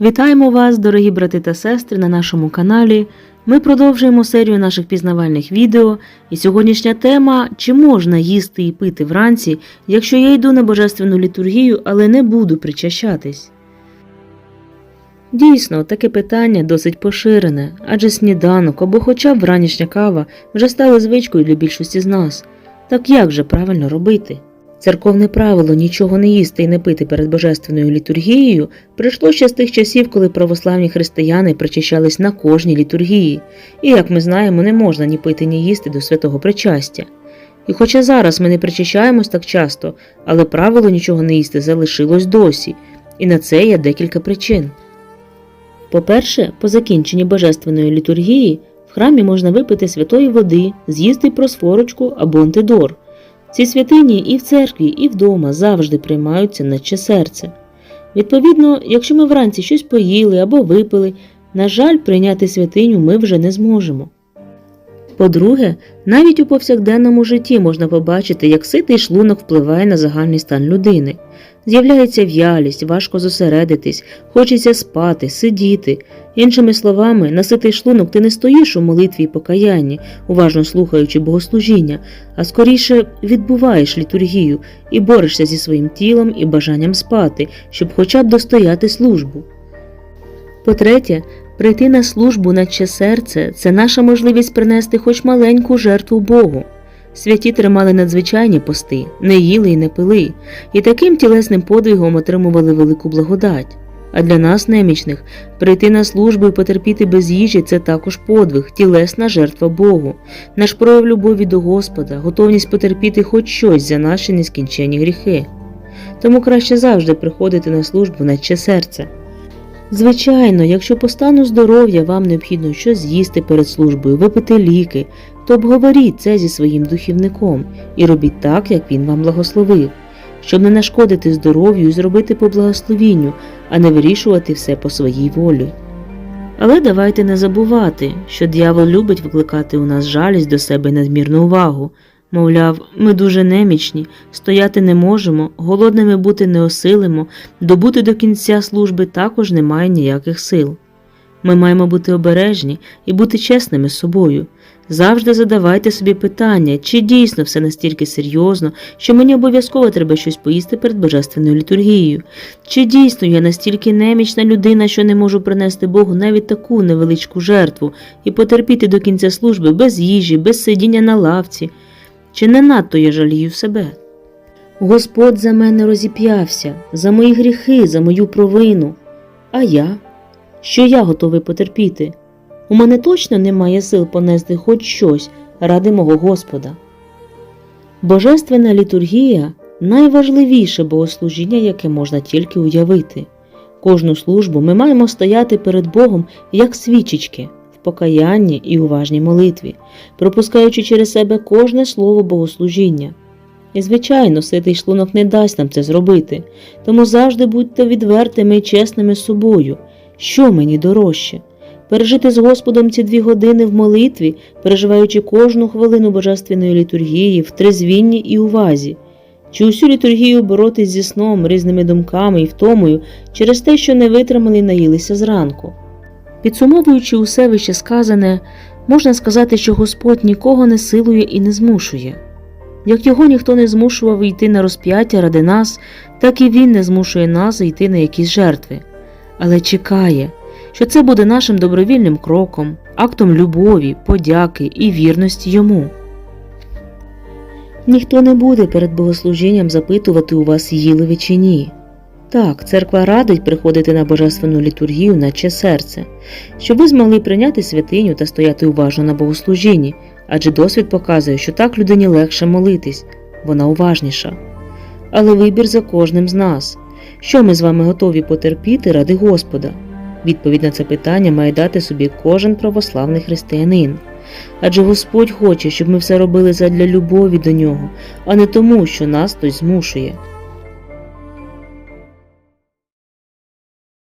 Вітаємо вас, дорогі брати та сестри, на нашому каналі. Ми продовжуємо серію наших пізнавальних відео, і сьогоднішня тема чи можна їсти і пити вранці, якщо я йду на божественну літургію, але не буду причащатись. Дійсно, таке питання досить поширене, адже сніданок або хоча б ранішня кава вже стали звичкою для більшості з нас. Так як же правильно робити? Церковне правило нічого не їсти і не пити перед божественною літургією прийшло ще з тих часів, коли православні християни причащались на кожній літургії, і, як ми знаємо, не можна ні пити, ні їсти до святого причастя. І хоча зараз ми не причащаємось так часто, але правило нічого не їсти залишилось досі, і на це є декілька причин. По-перше, по закінченні божественної літургії в храмі можна випити святої води, з'їсти просфорочку або антидор. Ці святині і в церкві, і вдома завжди приймаються наче серце. Відповідно, якщо ми вранці щось поїли або випили, на жаль, прийняти святиню ми вже не зможемо. По-друге, навіть у повсякденному житті можна побачити, як ситий шлунок впливає на загальний стан людини. З'являється в'ялість, важко зосередитись, хочеться спати, сидіти. Іншими словами, на ситий шлунок ти не стоїш у молитві і покаянні, уважно слухаючи богослужіння, а скоріше відбуваєш літургію і борешся зі своїм тілом і бажанням спати, щоб хоча б достояти службу. По-третє, прийти на службу наче серце це наша можливість принести хоч маленьку жертву Богу. Святі тримали надзвичайні пости, не їли і не пили, і таким тілесним подвигом отримували велику благодать. А для нас, немічних, прийти на службу і потерпіти без їжі це також подвиг, тілесна жертва Богу, наш прояв любові до Господа, готовність потерпіти хоч щось за наші нескінченні гріхи. Тому краще завжди приходити на службу наче серце. Звичайно, якщо по стану здоров'я вам необхідно щось з'їсти перед службою, випити ліки, то обговоріть це зі своїм духівником і робіть так, як він вам благословив, щоб не нашкодити здоров'ю і зробити по благословінню, а не вирішувати все по своїй волі. Але давайте не забувати, що дьявол любить викликати у нас жалість до себе і надмірну увагу. Мовляв, ми дуже немічні, стояти не можемо, голодними бути не осилимо, добути до кінця служби також немає ніяких сил. Ми маємо бути обережні і бути чесними з собою. Завжди задавайте собі питання, чи дійсно все настільки серйозно, що мені обов'язково треба щось поїсти перед божественною літургією, чи дійсно я настільки немічна людина, що не можу принести Богу навіть таку невеличку жертву і потерпіти до кінця служби без їжі, без сидіння на лавці, чи не надто я жалію себе? Господь за мене розіп'явся, за мої гріхи, за мою провину. А я? Що я готовий потерпіти? У мене точно немає сил понести хоч щось ради мого Господа. Божественна літургія найважливіше богослужіння, яке можна тільки уявити. Кожну службу ми маємо стояти перед Богом як свічечки покаянні і уважній молитві, пропускаючи через себе кожне слово богослужіння. І, звичайно, ситий шлунок не дасть нам це зробити, тому завжди будьте відвертими і чесними з собою, що мені дорожче пережити з Господом ці дві години в молитві, переживаючи кожну хвилину божественної літургії в трезвінні і увазі, чи усю літургію боротись зі сном, різними думками і втомою через те, що не витримали і наїлися зранку. Підсумовуючи усе вище сказане, можна сказати, що Господь нікого не силує і не змушує. Як його ніхто не змушував йти на розп'яття ради нас, так і він не змушує нас йти на якісь жертви, але чекає, що це буде нашим добровільним кроком, актом любові, подяки і вірності йому. Ніхто не буде перед богослужінням запитувати у вас, їли ви чи ні. Так, церква радить приходити на божественну літургію, наче серце, щоб ви змогли прийняти святиню та стояти уважно на богослужінні, адже досвід показує, що так людині легше молитись, вона уважніша. Але вибір за кожним з нас, що ми з вами готові потерпіти ради Господа. Відповідь на це питання має дати собі кожен православний християнин. Адже Господь хоче, щоб ми все робили задля любові до нього, а не тому, що нас хтось змушує.